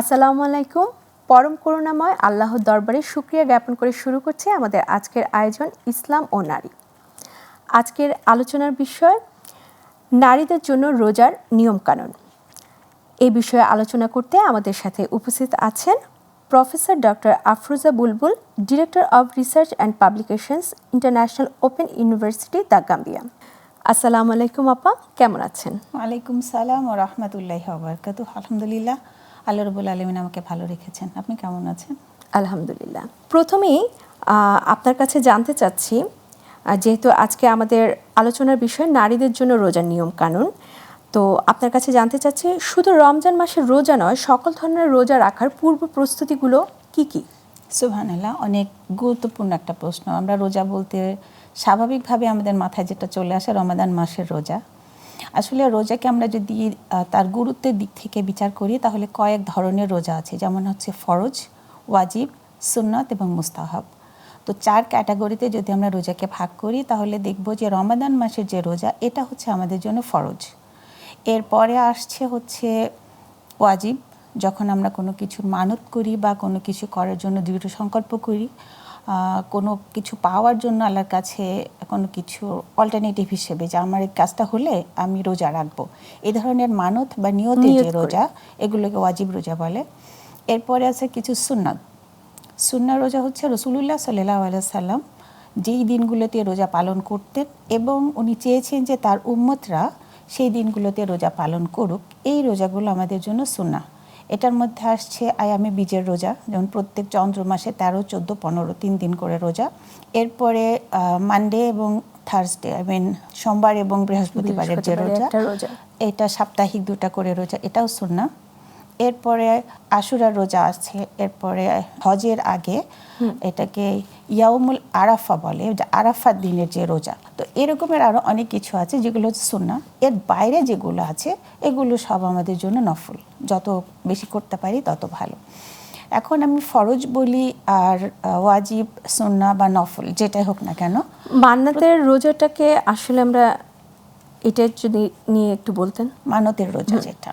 আসসালামু আলাইকুম। পরম করুণাময় আল্লাহর দরবারে শুক্রিয়া জ্ঞাপন করে শুরু করছি আমাদের আজকের আয়োজন ইসলাম ও নারী। আজকের আলোচনার বিষয়, নারীদের জন্য রোজার নিয়মকানুন। এই বিষয়ে আলোচনা করতে আমাদের সাথে উপস্থিত আছেন professor doctor Afroza Bulbul, director of research and publications international open university, the Gambia. আসসালামু আলাইকুম আপা, কেমন আছেন? ওয়ালাইকুম সালাম ও রহমতুল্লাহ আলহামদুলিল্লাহ। আল্লাহ রবুল আলমিন আমাকে ভালো রেখেছেন। আপনি কেমন আছেন? আলহামদুলিল্লাহ। প্রথমেই আপনার কাছে জানতে চাচ্ছি যেহেতু আজকে আমাদের আলোচনার বিষয় নারীদের জন্য রোজার নিয়ম কানুন তো আপনার কাছে জানতে চাচ্ছি শুধু রমজান মাসের রোজা নয় সকল ধরনের রোজা রাখার পূর্ব প্রস্তুতিগুলো কি কি? সুবহানাল্লাহ অনেক গুরুত্বপূর্ণ একটা প্রশ্ন। আমরা রোজা বলতে স্বাভাবিকভাবে আমাদের মাথায় যেটা চলে আসে রমাদান মাসের রোজা। আসলে রোজাকে আমরা যদি তার গুরুত্বের দিক থেকে বিচার করি, তাহলে কয়েক ধরনের রোজা আছে। যেমন হচ্ছে ফরজ, ওয়াজিব, সুন্নত এবং মুস্তাহাব। তো চার ক্যাটাগরিতে যদি আমরা রোজাকে ভাগ করি, তাহলে দেখব যে রমাদান মাসের যে রোজা, এটা হচ্ছে আমাদের জন্য ফরজ। এরপরে আসছে হচ্ছে ওয়াজিব, যখন আমরা কোনো কিছুর মানত করি বা কোনো কিছু করার জন্য দৃঢ় সংকল্প করি। কোনো কিছু পাওয়ার জন্য আল্লাহর কাছে কোনো কিছু অল্টারনেটিভ হিসেবে যে আমার এই কাজটা হলে আমি রোজা রাখব। এই ধরনের মানত বা নিয়তে নিয়ত যে রোজা এগুলোকে ওয়াজিব রোজা বলে। এরপরে আছে কিছু সুন্নাত। সুন্না রোজা হচ্ছে রসুলুল্লাহ সাল্লাহ সাল্লাম যেই দিনগুলোতে রোজা পালন করতেন এবং উনি চেয়েছেন যে তার উম্মতরা সেই দিনগুলোতে রোজা পালন করুক। এই রোজাগুলো আমাদের জন্য সুন্না এটার মধ্যে আসছে আয়ামে বীজের রোজা যেমন প্রত্যেক চন্দ্র মাসে তেরো চোদ্দ পনেরো তিন দিন করে রোজা। এরপরে মানডে এবং থার্সডে আই মিন সোমবার এবং বৃহস্পতিবারের যে রোজা। এটা সাপ্তাহিক দুটা করে রোজা এটাও সুন্না এরপরে আশুরার রোজা আছে এরপরে হজের আগে এটাকে ইয়াউমুল আরাফা বলে যে আরাফার দিনের যে রোজা। তো এরকমের আরও অনেক কিছু আছে যেগুলো হচ্ছে সুন্না এর বাইরে যেগুলো আছে এগুলো সব আমাদের জন্য নফল। যত বেশি করতে পারি তত ভালো। এখন আমি ফরজ বলি আর ওয়াজিব সুন্না বা নফল যেটাই হোক না কেন। মান্নাতের রোজাটাকে আসলে আমরা এটা যদি নিয়ে একটু বলতেন। মানতের রোজা যেটা।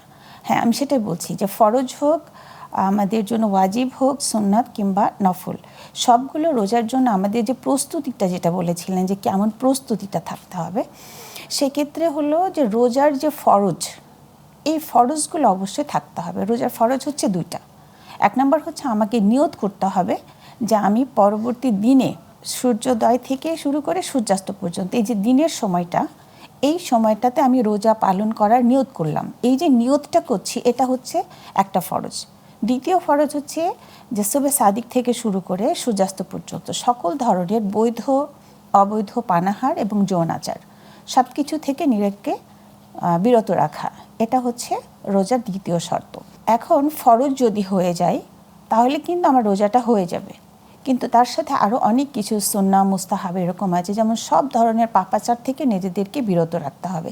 হ্যাঁ আমি সেটাই বলছি যে ফরজ হোক আমাদের জন্য ওয়াজিব হোক, সুন্নাত কিংবা নফল। সবগুলো রোজার জন্য আমাদের যে প্রস্তুতিটা যেটা বলেছিলেন যে কেমন প্রস্তুতিটা থাকতে হবে, সেক্ষেত্রে হলো যে রোজার যে ফরজ, এই ফরজগুলো অবশ্যই থাকতে হবে। রোজার ফরজ হচ্ছে দুইটা। এক নম্বর হচ্ছে আমাকে নিয়ত করতে হবে যে আমি পরবর্তী দিনে সূর্যোদয় থেকে শুরু করে সূর্যাস্ত পর্যন্ত, এই যে দিনের সময়টা, এই সময়টাতে আমি রোজা পালন করার নিয়ত করলাম। এই যে নিয়তটা করছি, এটা হচ্ছে একটা ফরজ। দ্বিতীয় ফরজ হচ্ছে যে সবে সাদিক থেকে শুরু করে সূর্যাস্ত পর্যন্ত সকল ধরনের বৈধ, অবৈধ পানাহার এবং যৌনাচার সব কিছু থেকে নিরেককে বিরত রাখা। এটা হচ্ছে রোজার দ্বিতীয় শর্ত। এখন ফরজ যদি হয়ে যায়, তাহলে কিন্তু আমার রোজাটা হয়ে যাবে। কিন্তু তার সাথে আরও অনেক কিছু সন্না মুস্তাহাব এরকম আছে, যেমন সব ধরনের পাপাচার থেকে নিজেদেরকে বিরত রাখতে হবে।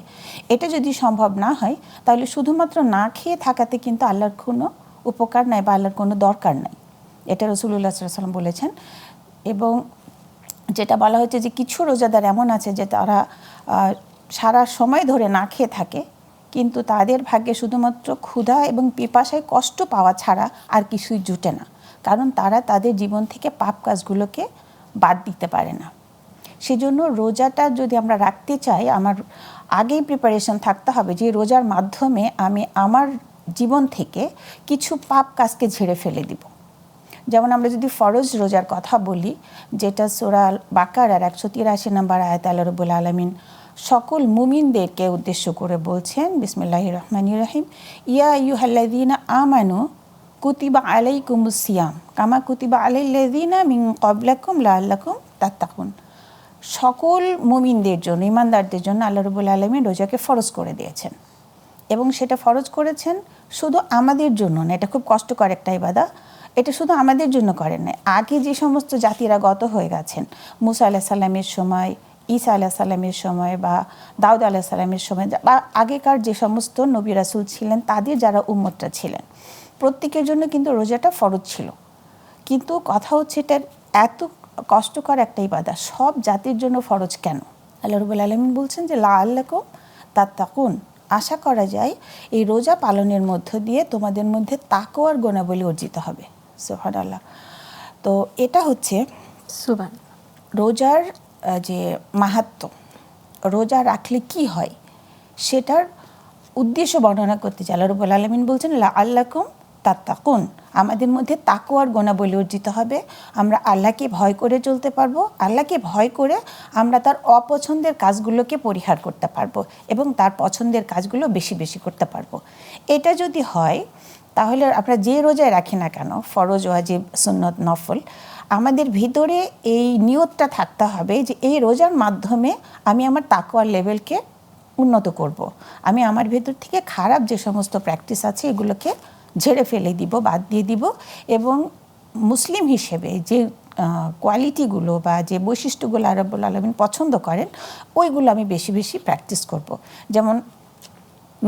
এটা যদি সম্ভব না হয়, তাহলে শুধুমাত্র না খেয়ে থাকাতে কিন্তু আল্লাহর কোনো উপকার নাই বা আল্লাহর কোনো দরকার নাই। এটা রসুল্লাহ সাল্লাম বলেছেন। এবং যেটা বলা হচ্ছে যে কিছু রোজাদার এমন আছে যে তারা সারা সময় ধরে না খেয়ে থাকে, কিন্তু তাদের ভাগ্যে শুধুমাত্র ক্ষুধা এবং পিপাসায় কষ্ট পাওয়া ছাড়া আর কিছুই জুটে না। কারণ তারা তাদের জীবন থেকে পাপ কাজগুলোকে বাদ দিতে পারে না। সেজন্য রোজাটা যদি আমরা রাখতে চাই, আমার আগেই প্রিপারেশন থাকতে হবে যে রোজার মাধ্যমে আমি আমার জীবন থেকে কিছু পাপ কাজকে ঝেড়ে ফেলে দিব। যেমন আমরা যদি ফরজ রোজার কথা বলি, যেটা সোরাল বাকার আর একশো তিরাশি নম্বর আয়াত আল্লাহ রবুল আলমিন সকল মুমিনদেরকে উদ্দেশ্য করে বলছেন বিসমিল্লাহ রহমান রহিম, ইয়া ইউ ইউহাল্লাদিনা আমানু কুতিবা আলাইকুম সিয়াম, কামা কুতিবা আলাইল্লাদিনা মিন কবলাকুম লাল্লাকুম তাত্তাকুন। সকল মুমিনদের জন্য, ইমানদারদের জন্য আল্লাহ রবুল আলমিন রোজাকে ফরজ করে দিয়েছেন। এবং সেটা ফরজ করেছেন শুধু আমাদের জন্য না এটা খুব কষ্টকর একটা ইবাদা। এটা শুধু আমাদের জন্য করেন না আগে যে সমস্ত জাতিরা গত হয়ে গেছেন, মুসা আলাহ সাল্লামের সময়, ঈসা আলাহ সাল্লামের সময় বা দাউদ আলাহ সাল্লামের সময় বা আগেকার যে সমস্ত নবী রাসুল ছিলেন, তাদের যারা উম্মতরা ছিলেন, প্রত্যেকের জন্য কিন্তু রোজাটা ফরজ ছিল। কিন্তু কথা হচ্ছে এটার এত কষ্টকর একটা ইবাদা, সব জাতির জন্য ফরজ কেন? আল্লাহ রবুল আলমিন বলছেন যে লা আল্লাকুম তাত্তাকুন। আশা করা যায় এই রোজা পালনের মধ্য দিয়ে তোমাদের মধ্যে তাকোয়ার গুণাবলী অর্জিত হবে। সোহান আল্লাহ তো এটা হচ্ছে সুবান রোজার যে মাহাত্ম রোজা রাখলে কি হয়? সেটার উদ্দেশ্য বর্ণনা করতে চাই। আল্লাহ রবুল আলমিন বলছেন আল্লাহকুম তাত্তাকুন আমাদের মধ্যে তাকুয়ার গোনাবলী অর্জিত হবে। আমরা আল্লাহকে ভয় করে চলতে পারব। আল্লাহকে ভয় করে আমরা তার অপছন্দের কাজগুলোকে পরিহার করতে পারব এবং তার পছন্দের কাজগুলো বেশি বেশি করতে পারব। এটা যদি হয়, তাহলে আমরা যে রোজায় রাখি না কেন, ফরজ, ওয়াজিব, সুন্নত, নফল, আমাদের ভিতরে এই নিয়তটা থাকতে হবে যে এই রোজার মাধ্যমে আমি আমার তাকওয়ার লেভেলকে উন্নত করব। আমি আমার ভেতর থেকে খারাপ যে সমস্ত প্র্যাকটিস আছে, এগুলোকে ঝেড়ে ফেলে দিব, বাদ দিয়ে দিব এবং মুসলিম হিসেবে যে কোয়ালিটিগুলো বা যে বৈশিষ্ট্যগুলো আরবুল আলমিন পছন্দ করেন, ওইগুলো আমি বেশি বেশি প্র্যাকটিস করব। যেমন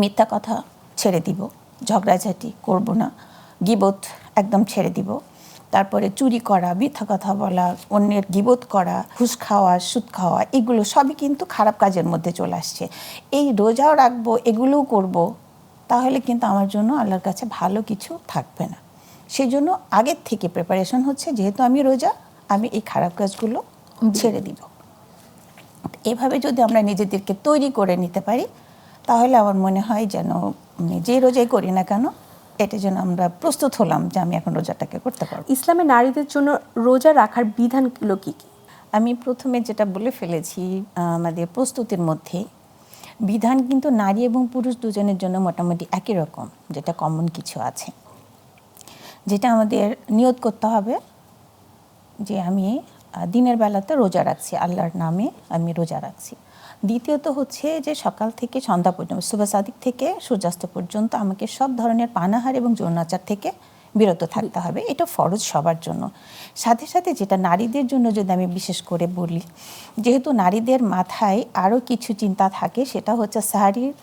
মিথ্যা কথা ছেড়ে দিব, ঝগড়াঝাটি করব না, গিবত একদম ছেড়ে দিব তারপরে চুরি করা, মিথ্যা কথা বলা, অন্যের গিবত করা, ঘুষ খাওয়া, সুদ খাওয়া, এগুলো সবই কিন্তু খারাপ কাজের মধ্যে চলে আসছে এই রোজাও রাখব, এগুলোও করব তাহলে কিন্তু আমার জন্য আল্লাহর কাছে ভালো কিছু থাকবে না। সেই জন্য আগের থেকে প্রিপারেশন হচ্ছে যেহেতু আমি রোজা আমি এই খারাপ কাজগুলো ছেড়ে দিব। এভাবে যদি আমরা নিজেদেরকে তৈরি করে নিতে পারি তাহলে আমার মনে হয় যেন যে রোজাই করি না কেন এটা যেন আমরা প্রস্তুত হলাম যে আমি এখন রোজাটাকে করতে পারব। ইসলামে নারীদের জন্য রোজা রাখার বিধানগুলো কি কি? আমি প্রথমে যেটা বলে ফেলেছি আমাদের প্রস্তুতির মধ্যে বিধান কিন্তু নারী এবং পুরুষ দুজনের জন্য মোটামুটি একই রকম, যেটা কমন কিছু আছে। যেটা আমাদের নিয়ত করতে হবে যে আমি দিনের বেলাতে রোজা রাখছি, আল্লাহর নামে আমি রোজা রাখছি। দ্বিতীয়ত হচ্ছে যে সকাল থেকে সন্ধ্যা পর্যন্ত সুবাহ সাদিক থেকে সূর্যাস্ত পর্যন্ত আমাকে সব ধরনের পানাহার এবং যৌনাচার থেকে বিরত থাকতে হবে এটা ফরজ সবার জন্য। সাথে সাথে যেটা নারীদের জন্য যদি আমি বিশেষ করে বলি যেহেতু নারীদের মাথায় আরও কিছু চিন্তা থাকে সেটা হচ্ছে সাহারির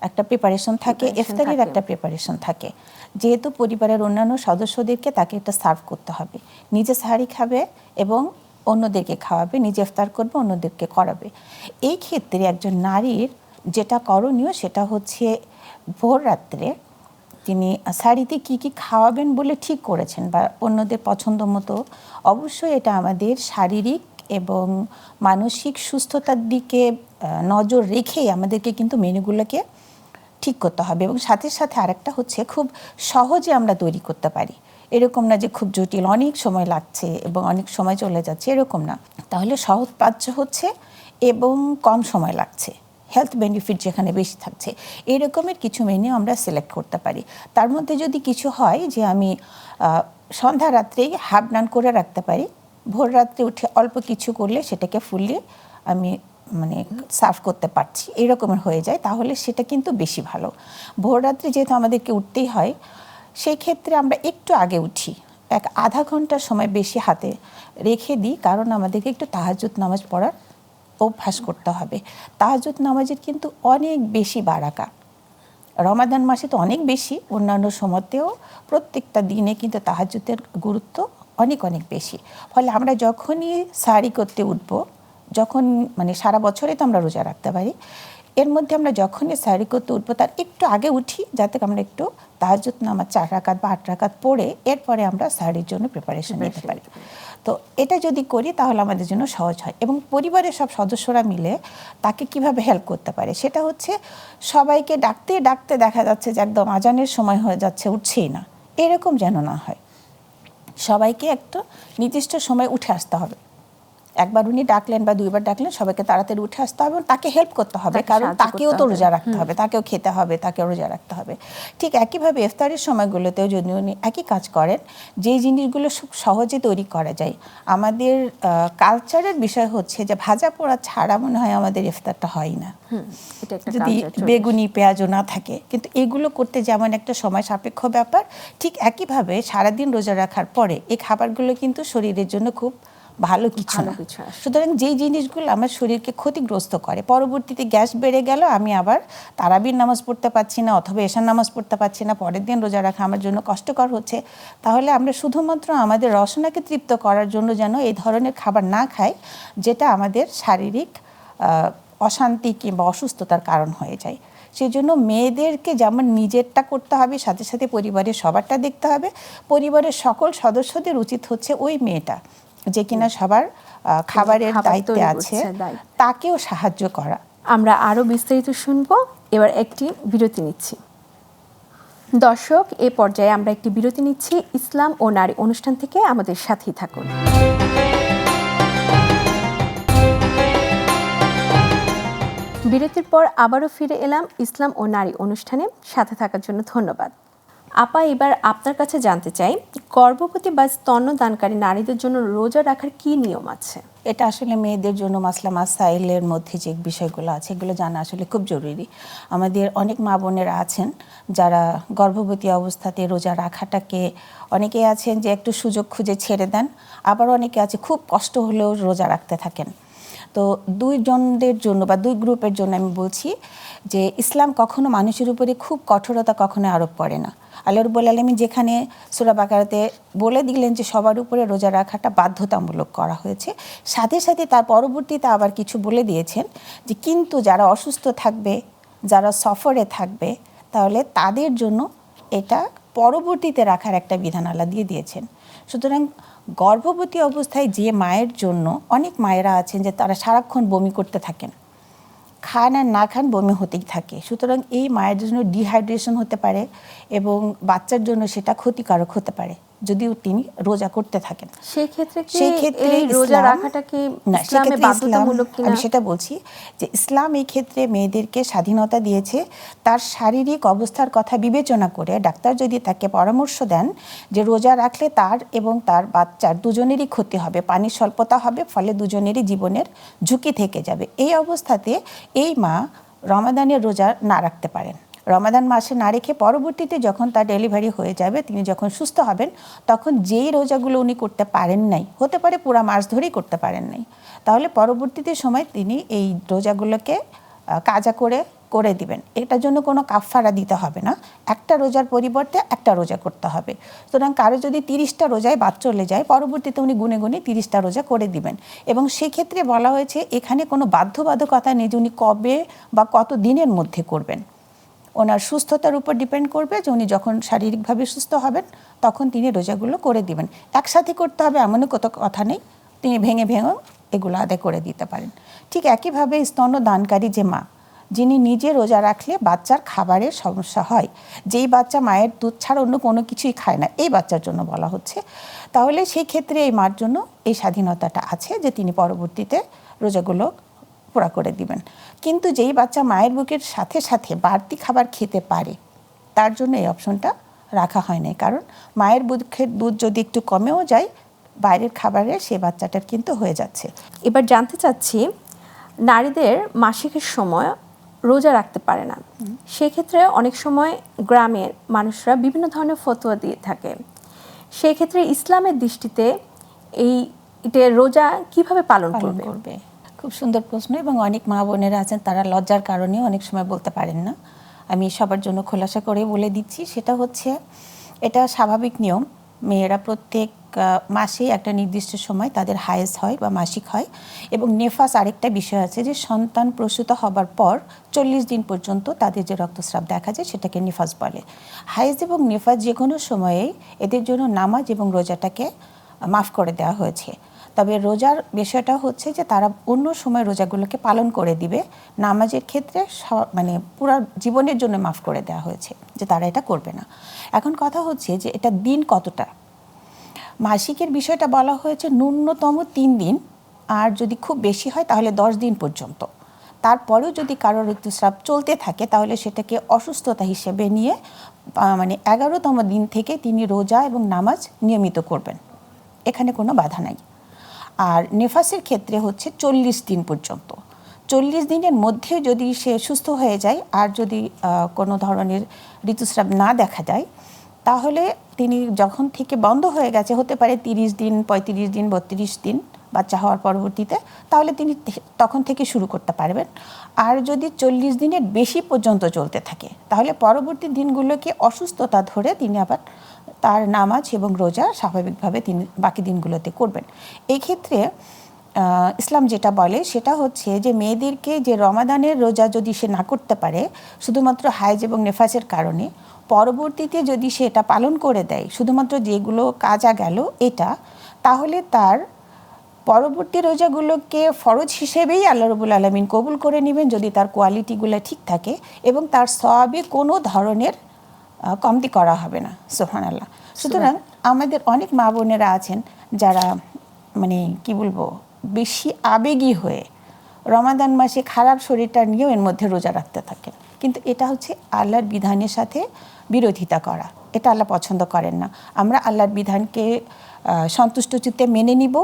একটা প্রিপারেশন থাকে ইফতারির একটা প্রিপারেশন থাকে। যেহেতু পরিবারের অন্যান্য সদস্যদেরকে তাকে এটা সার্ভ করতে হবে। নিজে সাহারি খাবে এবং অন্যদেরকে খাওয়াবে নিজে ইফতার করবে অন্যদেরকে করাবে। এই ক্ষেত্রে একজন নারীর যেটা করণীয় সেটা হচ্ছে ভোর রাত্রে তিনি শাড়িতে কি কি খাওয়াবেন বলে ঠিক করেছেন বা অন্যদের পছন্দ মতো, অবশ্যই এটা আমাদের শারীরিক এবং মানসিক সুস্থতার দিকে নজর রেখেই আমাদেরকে কিন্তু মেনুগুলোকে ঠিক করতে হবে এবং সাথে সাথে আরেকটা হচ্ছে খুব সহজে আমরা তৈরি করতে পারি। এরকম না যে খুব জটিল, অনেক সময় লাগছে এবং অনেক সময় চলে যাচ্ছে, এরকম না। তাহলে সহজ পাচ্য হচ্ছে এবং কম সময় লাগছে। হেলথ বেনিফিট যেখানে বেশি থাকছে, এরকমের কিছু মেনু আমরা সিলেক্ট করতে পারি। তার মধ্যে যদি কিছু হয় যে আমি সন্ধ্যা রাত্রেই হাফ ডান করে রাখতে পারি, ভোর রাত্রে উঠে অল্প কিছু করলে সেটাকে ফুললি আমি মানে সার্ভ করতে পারছি, এরকমের হয়ে যায়, তাহলে সেটা কিন্তু বেশি ভালো। ভোর রাত্রে যেহেতু আমাদেরকে উঠতেই হয় সেই ক্ষেত্রে আমরা একটু আগে উঠি, এক আধা ঘণ্টার সময় বেশি হাতে রেখে দিই, কারণ আমাদেরকে একটু তাহাজুদ নামাজ পড়ার অভ্যাস করতে হবে। তাহাজুদ নামাজের কিন্তু অনেক বেশি বারাকা। রমাদান মাসে তো অনেক বেশি অন্যান্য সময়তেও প্রত্যেকটা দিনে কিন্তু তাহাজুদের গুরুত্ব অনেক অনেক বেশি। ফলে আমরা যখনই সারি করতে উঠব যখন মানে সারা বছরে তো আমরা রোজা রাখতে পারি এর মধ্যে আমরা যখনই সারি করতে উঠবো তার একটু আগে উঠি যাতে আমরা একটু তাহাজুদ নামাজ চার রাকাত বা আট রাকাত পড়ে এরপরে আমরা সারির জন্য প্রিপারেশন নিতে পারি। তো এটা যদি করি তাহলে আমাদের জন্য সহজ হয়। এবং পরিবারের সব সদস্যরা মিলে তাকে কীভাবে হেল্প করতে পারে? সেটা হচ্ছে সবাইকে ডাকতে ডাকতে দেখা যাচ্ছে যে একদম আজানের সময় হয়ে যাচ্ছে, উঠছেই না। এরকম যেন না হয়। সবাইকে একটা নির্দিষ্ট সময় উঠে আসতে হবে। একবার উনি ডাকলেন বা দুইবার ডাকলেন সবাইকে তাড়াতাড়ি উঠে আসতে হবে তাকে হেল্প করতে হবে কারণ তাকেও তো রোজা রাখতে হবে তাকেও খেতে হবে তাকেও রোজা রাখতে হবে। ঠিক একইভাবে ইফতারের সময়গুলোতেও যদি উনি একই কাজ করেন যে জিনিসগুলো খুব সহজে তৈরি করা যায় আমাদের কালচারের বিষয় হচ্ছে যে ভাজা পোড়া ছাড়া মনে হয় আমাদের ইফতারটা হয় না। যদি বেগুনি পেঁয়াজও না থাকে কিন্তু এগুলো করতে যেমন একটা সময় সাপেক্ষ ব্যাপার ঠিক একইভাবে সারাদিন রোজা রাখার পরে এই খাবারগুলো কিন্তু শরীরের জন্য খুব ভালো কিছু না। কিছু সুতরাং যেই জিনিসগুলো আমার শরীরকে ক্ষতিগ্রস্ত করে পরবর্তীতে গ্যাস বেড়ে গেল আমি আবার তারাবির নামাজ পড়তে পারছি না অথবা এশার নামাজ পড়তে পারছি না পরের দিন রোজা রাখা আমার জন্য কষ্টকর হচ্ছে তাহলে আমরা শুধুমাত্র আমাদের রসনাকে তৃপ্ত করার জন্য যেন এই ধরনের খাবার না খাই যেটা আমাদের শারীরিক অশান্তি কিংবা অসুস্থতার কারণ হয়ে যায়। সেই জন্য মেয়েদেরকে যেমন নিজেরটা করতে হবে সাথে সাথে পরিবারের সবারটা দেখতে হবে পরিবারের সকল সদস্যদের উচিত হচ্ছে ওই মেয়েটা যে কিনা সবার খাবারের খাবার দায়িত্বে আছে তাকেও সাহায্য করা। আমরা আরও বিস্তারিত শুনব। এবার একটি বিরতি নিচ্ছি। দর্শক এ পর্যায়ে আমরা একটি বিরতি নিচ্ছি। ইসলাম ও নারী অনুষ্ঠান থেকে আমাদের সাথেই থাকুন। বিরতির পর আবারও ফিরে এলাম ইসলাম ও নারী অনুষ্ঠানে। সাথে থাকার জন্য ধন্যবাদ। আপা, এবার আপনার কাছে জানতে চাই, গর্ভবতী বা স্তন্যদানকারী নারীদের জন্য রোজা রাখার কি নিয়ম আছে? এটা আসলে মেয়েদের জন্য মাসলা মাসাইলের মধ্যে যে বিষয়গুলো আছে, এগুলো জানা আসলে খুব জরুরি। আমাদের অনেক মা বোনেরা আছেন যারা গর্ভবতী অবস্থাতে রোজা রাখাটাকে অনেকে আছেন যে একটু সুযোগ খুঁজে ছেড়ে দেন, আবার অনেকে আছে খুব কষ্ট হলেও রোজা রাখতে থাকেন। তো দুইজনদের জন্য বা দুই গ্রুপের জন্য আমি বলছি যে ইসলাম কখনো মানুষের উপরে খুব কঠোরতা কখনো আরোপ করে না। আল্লাহ রব্বুল আলমী যেখানে সুরা বাকারাতে বলে দিলেন যে সবার উপরে রোজা রাখাটা বাধ্যতামূলক করা হয়েছে। সাথে সাথে তার পরবর্তীতে আবার কিছু বলে দিয়েছেন যে কিন্তু যারা অসুস্থ থাকবে, যারা সফরে থাকবে, তাহলে তাদের জন্য এটা পরবর্তীতে রাখার একটা বিধান আল্লাহ দিয়ে দিয়েছেন। সুতরাং গর্ভবতী অবস্থায় যে মায়ের জন্য অনেক মায়েরা আছেন যে তারা সারাক্ষণ বমি করতে থাকেন, খান আর না খান বমি হতেই থাকে। সুতরাং এই মায়ের জন্য ডিহাইড্রেশন হতে পারে এবং বাচ্চার জন্য সেটা ক্ষতিকারক হতে পারে। যদিও তিনি রোজা করতে থাকেন। সেই ক্ষেত্রে সেই ক্ষেত্রে রোজা না, সেক্ষেত্রে ইসলাম- আমি সেটা বলছি যে ইসলাম এই ক্ষেত্রে মেয়েদেরকে স্বাধীনতা দিয়েছে। তার শারীরিক অবস্থার কথা বিবেচনা করে ডাক্তার যদি তাকে পরামর্শ দেন যে রোজা রাখলে তার এবং তার বাচ্চার দুজনেরই ক্ষতি হবে পানির স্বল্পতা হবে ফলে দুজনেরই জীবনের ঝুঁকি থেকে যাবে। এই অবস্থাতে এই মা রমাদানের রোজা না রাখতে পারেন। রমাদান মাসে না রেখে পরবর্তীতে যখন তার ডেলিভারি হয়ে যাবে, তিনি যখন সুস্থ হবেন, তখন যেই রোজাগুলো উনি করতে পারেন নাই, হতে পারে পুরা মাস ধরেই করতে পারেন নাই, তাহলে পরবর্তীতে সময় তিনি এই রোজাগুলোকে কাজা করে করে দিবেন। এটার জন্য কোনো কাফফারা দিতে হবে না। একটা রোজার পরিবর্তে একটা রোজা করতে হবে। সুতরাং কারও যদি তিরিশটা রোজায় বাদ চলে যায়, পরবর্তীতে উনি গুনে গুনে তিরিশটা রোজা করে দিবেন। এবং সেক্ষেত্রে বলা হয়েছে, এখানে কোনো বাধ্যবাধকতা নেই যে উনি কবে বা কত দিনের মধ্যে করবেন। ওনার সুস্থতার উপর ডিপেন্ড করবে যে উনি যখন শারীরিকভাবে সুস্থ হবেন, তখন তিনি রোজাগুলো করে দিবেন। একসাথে করতে হবে এমনও কত কথা নেই, তিনি ভেঙে ভেঙেও এগুলো আদায় করে দিতে পারেন। ঠিক একইভাবে স্তন্যদানকারী যে মা, যিনি নিজে রোজা রাখলে বাচ্চার খাবারের সমস্যা হয়, যেই বাচ্চা মায়ের দুধ ছাড়া অন্য কোনো কিছুই খায় না, এই বাচ্চার জন্য বলা হচ্ছে। তাহলে সেই ক্ষেত্রে এই মার জন্য এই স্বাধীনতাটা আছে যে তিনি পরবর্তীতে রোজাগুলো পুরা করে দিবেন। কিন্তু যেই বাচ্চা মায়ের বুকের সাথে সাথে বাড়তি খাবার খেতে পারে তার জন্য এই অপশনটা রাখা হয় নাই। কারণ মায়ের বুকের দুধ যদি একটু কমেও যায় বাইরের খাবারে সে বাচ্চাটার কিন্তু হয়ে যাচ্ছে। এবার জানতে চাচ্ছি নারীদের মাসিকের সময় রোজা রাখতে পারে না। সেক্ষেত্রে অনেক সময় গ্রামের মানুষরা বিভিন্ন ধরনের ফতোয়া দিয়ে থাকে। সেক্ষেত্রে ইসলামের দৃষ্টিতে এই এটা রোজা কীভাবে পালন করবে। খুব সুন্দর প্রশ্ন এবং অনেক মা বোনেরা আছেন, তারা লজ্জার কারণেও অনেক সময় বলতে পারেন না। আমি সবার জন্য খোলাসা করে বলে দিচ্ছি, সেটা হচ্ছে এটা স্বাভাবিক নিয়ম। মেয়েরা প্রত্যেক মাসেই একটা নির্দিষ্ট সময় তাদের হায়েস হয় বা মাসিক হয় এবং নেফাস আরেকটা বিষয় আছে যে সন্তান প্রসূত হবার পর চল্লিশ দিন পর্যন্ত তাদের যে রক্তস্রাব দেখা যায় সেটাকে নিফাস বলে। হায়েজ এবং নেফাস যে কোনো সময়েই এদের জন্য নামাজ এবং রোজাটাকে মাফ করে দেওয়া হয়েছে। তবে রোজার বিষয়টা হচ্ছে যে তারা অন্য সময় রোজাগুলোকে পালন করে দিবে। নামাজের ক্ষেত্রে মানে পুরো জীবনের জন্য মাফ করে দেওয়া হয়েছে যে তারা এটা করবে না। এখন কথা হচ্ছে যে এটা দিন কতটা? মাসিকের বিষয়টা বলা হয়েছে ন্যূনতম তিন দিন, আর যদি খুব বেশি হয় তাহলে দশ দিন পর্যন্ত। তারপরেও যদি কারোর ঋতুস্রাব চলতে থাকে তাহলে সেটাকে অসুস্থতা হিসেবে নিয়ে মানে এগারোতম দিন থেকে তিনি রোজা এবং নামাজ নিয়মিত করবেন। এখানে কোনো বাধা নাই। আর নেফাসের ক্ষেত্রে হচ্ছে চল্লিশ দিন পর্যন্ত। চল্লিশ দিনের মধ্যে যদি সে সুস্থ হয়ে যায় আর যদি কোনো ধরনের ঋতুস্রাব না দেখা যায়, তাহলে তিনি যখন থেকে বন্ধ হয়ে গেছে, হতে পারে তিরিশ দিন, পঁয়ত্রিশ দিন, বত্রিশ দিন বাচ্চা হওয়ার পরবর্তীতে, তাহলে তিনি তখন থেকে শুরু করতে পারবেন। আর যদি চল্লিশ দিনের বেশি পর্যন্ত চলতে থাকে, তাহলে পরবর্তী দিনগুলোকে অসুস্থতা ধরে তিনি আবার তার নামাজ এবং রোজা স্বাভাবিকভাবে তিনি বাকি দিনগুলোতে করবেন। এই ক্ষেত্রে ইসলাম যেটা বলে সেটা হচ্ছে যে, মেয়েদেরকে যে রমাদানের রোজা যদি সে না করতে পারে, শুধুমাত্র হাইজ এবং নেফাসের কারণে, পরবর্তীতে যদি সে এটা পালন করে দেয়, শুধুমাত্র যেগুলো কাজা গেল এটা, তাহলে তার পরবর্তী রোজাগুলোকে ফরজ হিসেবেই আল্লাহ রবুল আলমিন কবুল করে নেবেন যদি তার কোয়ালিটিগুলো ঠিক থাকে এবং তার সবে কোনো ধরনের কমতি করা হবে না সোহান আল্লাহ সুতরাং আমাদের অনেক মা বোনেরা আছেন যারা মানে কি বলব বেশি আবেগী হয়ে রমাদান মাসে খারাপ শরীরটা নিয়েও এর মধ্যে রোজা রাখতে থাকেন। কিন্তু এটা হচ্ছে আল্লাহর বিধানের সাথে বিরোধিতা করা। এটা আল্লাহ পছন্দ করেন না। আমরা আল্লাহর বিধানকে সন্তুষ্ট চিত্তে মেনে নিব।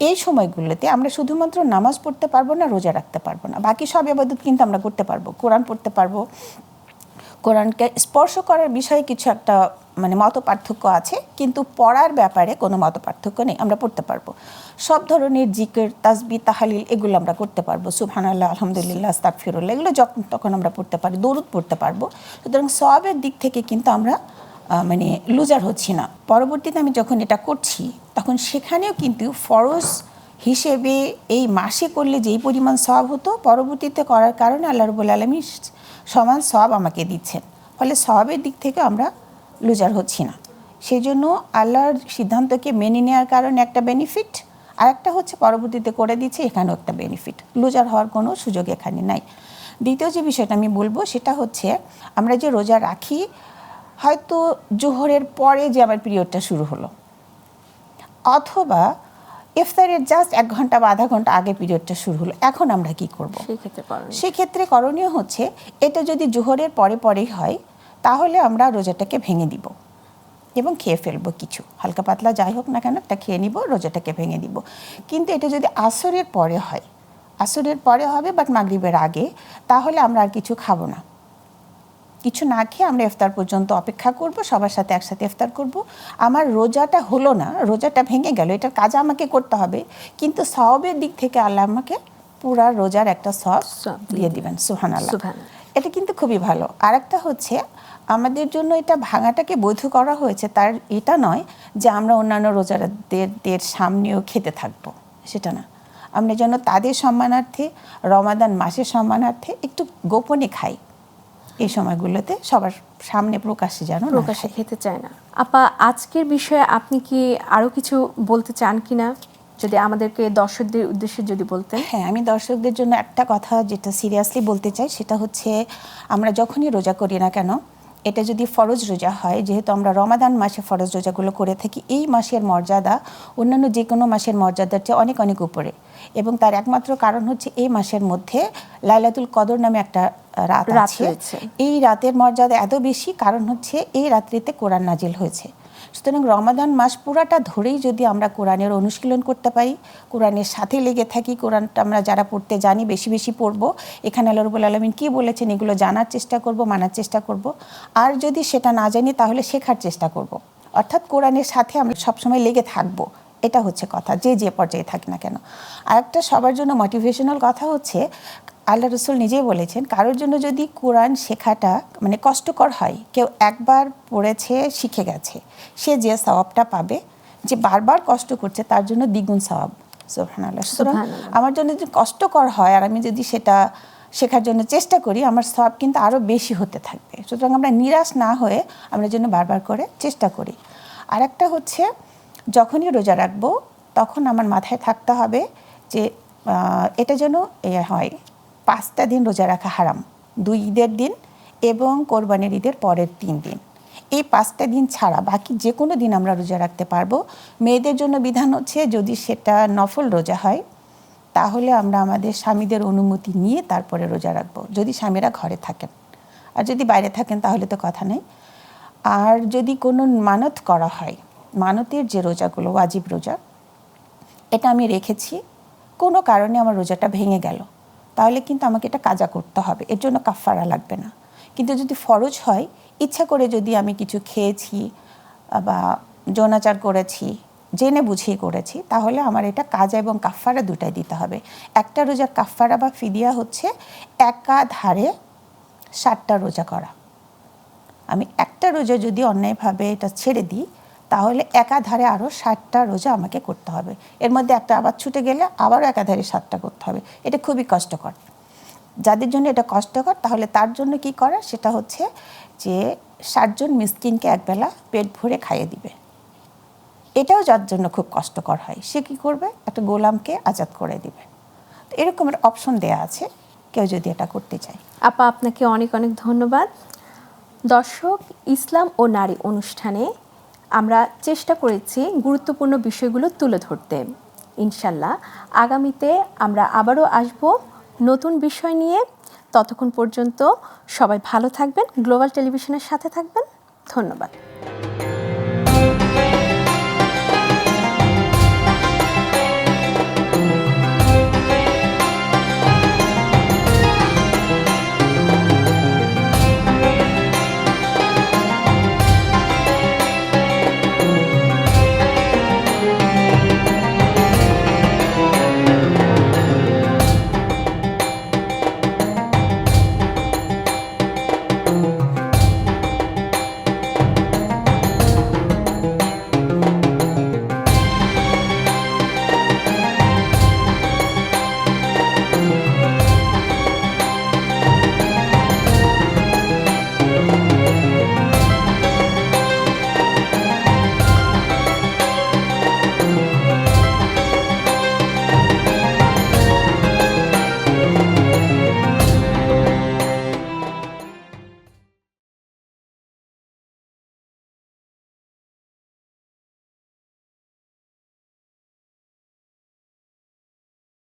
এই সময়গুলোতে আমরা শুধুমাত্র নামাজ পড়তে পারব না রোজা রাখতে পারব না। বাকি সব আবাদত কিন্তু আমরা করতে পারব। কোরআন পড়তে পারব। কোরআনকে স্পর্শ করার বিষয়ে কিছু একটা মানে মত পার্থক্য আছে, কিন্তু পড়ার ব্যাপারে কোনো মত পার্থক্য নেই, আমরা পড়তে পারব। সব ধরনের জিকের, তাসবি, তাহালিল, এগুলো আমরা করতে পারব। সুবহানাল্লাহ, আলহামদুলিল্লাহ, আস্তাগফিরুল্লাহ, এগুলো যখন তখন আমরা পড়তে পারি, দরুদ পড়তে পারব। সুতরাং সবের দিক থেকে কিন্তু আমরা মানে লুজার হচ্ছি না। পরবর্তীতে আমি যখন এটা করছি, তখন সেখানেও কিন্তু ফরজ হিসেবে এই মাসে করলে যেই পরিমাণ সব হতো, পরবর্তীতে করার কারণে আল্লাহ রবুল আলমী সমান সব আমাকে দিচ্ছেন। ফলে সবের দিক থেকে আমরা লুজার হচ্ছি না। সেই জন্য আল্লাহর সিদ্ধান্তকে মেনে নেওয়ার কারণে একটা বেনিফিট আর একটা হচ্ছে পরবর্তীতে করে দিচ্ছে, এখানেও একটা বেনিফিট লুজার হওয়ার কোনো সুযোগ এখানে নাই। দ্বিতীয় যে বিষয়টা আমি বলব, সেটা হচ্ছে আমরা যে রোজা রাখি, হয়তো জোহরের পরে যে আমার পিরিয়ডটা শুরু হলো, অথবা ইফতারের জাস্ট এক ঘণ্টা বা আধা ঘণ্টা আগে পিরিয়ডটা শুরু হলো এখন আমরা কি করব। সেক্ষেত্রে করণীয়। হচ্ছে এটা যদি জোহরের পরে পরেই হয় তাহলে আমরা রোজাটাকে ভেঙে দিব এবং খেয়ে ফেলব কিছু। হালকা পাতলা যাই হোক না কেন একটা খেয়ে নিব রোজাটাকে ভেঙে দিব। কিন্তু এটা যদি আসরের পরে হয় আসরের পরে হবে বাট মাগরিবের আগে তাহলে আমরা আর কিছু খাব না। কিছু না খেয়ে আমরা ইফতার পর্যন্ত অপেক্ষা করব সবার সাথে একসাথে ইফতার করব। আমার রোজাটা হলো না রোজাটা ভেঙে গেল এটার কাজ আমাকে করতে হবে। কিন্তু সবের দিক থেকে আল্লাহ আমাকে পুরা রোজার একটা সব দিয়ে দিবেন সুহান আল্লাহ। এটা কিন্তু খুবই ভালো। আর একটা হচ্ছে আমাদের জন্য এটা ভাঙাটাকে বৈধ করা হয়েছে তার এটা নয় যে আমরা অন্যান্য রোজাদের সামনেও খেতে থাকব সেটা না। আমরা যেন তাদের সম্মানার্থে রমাদান মাসের সম্মানার্থে একটু গোপনে খাই। এই সময়গুলোতে সবার সামনে প্রকাশে যেন প্রকাশে খেতে চায় না। আপা আজকের বিষয়ে আপনি কি আরও কিছু বলতে চান কিনা? যদি আমাদেরকে দর্শকদের উদ্দেশ্যে যদি বলতেন। হ্যাঁ আমি দর্শকদের জন্য একটা কথা যেটা সিরিয়াসলি বলতে চাই সেটা হচ্ছে আমরা যখনই রোজা করি না কেন এটা যদি ফরজ রোজা হয় যেহেতু আমরা রমাদান মাসে ফরজ রোজাগুলো করে থাকি এই মাসের মর্যাদা অন্যান্য যে কোনো মাসের মর্যাদার চেয়ে অনেক অনেক উপরে। এবং তার একমাত্র কারণ হচ্ছে এই মাসের মধ্যে লাইলাতুল কদর নামে একটা রাত আছে। এই রাতের মর্যাদা এত বেশি কারণ হচ্ছে এই রাত্রিতে কোরআন নাজিল হয়েছে। সুতরাং রমাদান মাস পুরাটা ধরেই যদি আমরা কোরআনের অনুশীলন করতে পারি কোরআনের সাথে লেগে থাকি কোরআনটা আমরা যারা পড়তে জানি বেশি বেশি পড়ব এখানে আল্লাহ রবুল আলমিন কী বলেছেন এগুলো জানার চেষ্টা করব মানার চেষ্টা করব। আর যদি সেটা না জানি তাহলে শেখার চেষ্টা করব। অর্থাৎ কোরআনের সাথে আমরা সবসময় লেগে থাকব। এটা হচ্ছে কথা যে যে পর্যায়ে থাকি না কেন। আরেকটা সবার জন্য মোটিভেশনাল কথা হচ্ছে আল্লাহ রসুল নিজেই বলেছেন কারোর জন্য যদি কোরআন শেখাটা মানে কষ্টকর হয় কেউ একবার পড়েছে শিখে গেছে সে যে সওয়াবটা পাবে যে বারবার কষ্ট করছে তার জন্য দ্বিগুণ সওয়াব। সুবহানাল্লাহ। সুতরাং আমার জন্য যদি কষ্টকর হয় আর আমি যদি সেটা শেখার জন্য চেষ্টা করি আমার সব কিন্তু আরও বেশি হতে থাকবে। সুতরাং আমরা নিরাশ না হয়ে আমরা যেন বারবার করে চেষ্টা করি। আর একটা হচ্ছে যখনই রোজা রাখব, তখন আমার মাথায় থাকতে হবে যে এটা যেন এ হয়, পাঁচটা দিন রোজা রাখা হারাম। দুই ঈদের দিন এবং কোরবানির ঈদের পরের তিন দিন। এই পাঁচটা দিন ছাড়া বাকি যে কোনো দিন আমরা রোজা রাখতে পারব। মেয়েদের জন্য বিধান হচ্ছে যদি সেটা নফল রোজা হয়, তাহলে আমরা আমাদের স্বামীদের অনুমতি নিয়ে তারপরে রোজা রাখব। যদি স্বামীরা ঘরে থাকেন। আর যদি বাইরে থাকেন, তাহলে তো কথা নেই। আর যদি কোনো মানত করা হয় মানতের যে রোজাগুলো, ওয়াজিব রোজা, এটা আমি রেখেছি। কোনো কারণে আমার রোজাটা ভেঙে গেল। তাহলে কিন্তু আমাকে এটা কাজা করতে হবে। এর জন্য কাফারা লাগবে না। কিন্তু যদি ফরজ হয়, ইচ্ছা করে যদি আমি কিছু খেয়েছি বা যৌনাচার করেছি, জেনে বুঝিয়ে করেছি, তাহলে আমার এটা কাজা এবং কাফারা দুটাই দিতে হবে। একটা রোজার কাফারা বা ফিদিয়া হচ্ছে একাধারে ষাটটা রোজা করা। আমি একটা রোজা যদি অন্যায়ভাবে এটা ছেড়ে দিই তাহলে একাধারে আরও ষাটটা রোজা আমাকে করতে হবে। এর মধ্যে একটা আবার ছুটে গেলে আবারও একাধারে ষাটটা করতে হবে। এটা খুবই কষ্টকর। যাদের জন্য এটা কষ্টকর, তাহলে তার জন্য কি করা? সেটা হচ্ছে যে ষাটজন মিসকিনকে একবেলা পেট ভরে খাইয়ে দিবে। এটাও যার জন্য খুব কষ্টকর হয়। সে কি করবে? একটা গোলামকে আজাদ করে দিবে। তো এরকমের অপশন দেয়া আছে। কেউ যদি এটা করতে চায়। আপা, আপনাকে অনেক অনেক ধন্যবাদ। দর্শক, ইসলাম ও নারী অনুষ্ঠানে আমরা চেষ্টা করেছি গুরুত্বপূর্ণ বিষয়গুলো তুলে ধরতে। ইনশাল্লাহ, আগামীতে আমরা আবারও আসব নতুন বিষয় নিয়ে। ততক্ষণ পর্যন্ত সবাই ভালো থাকবেন, গ্লোবাল টেলিভিশনের সাথে থাকবেন। ধন্যবাদ।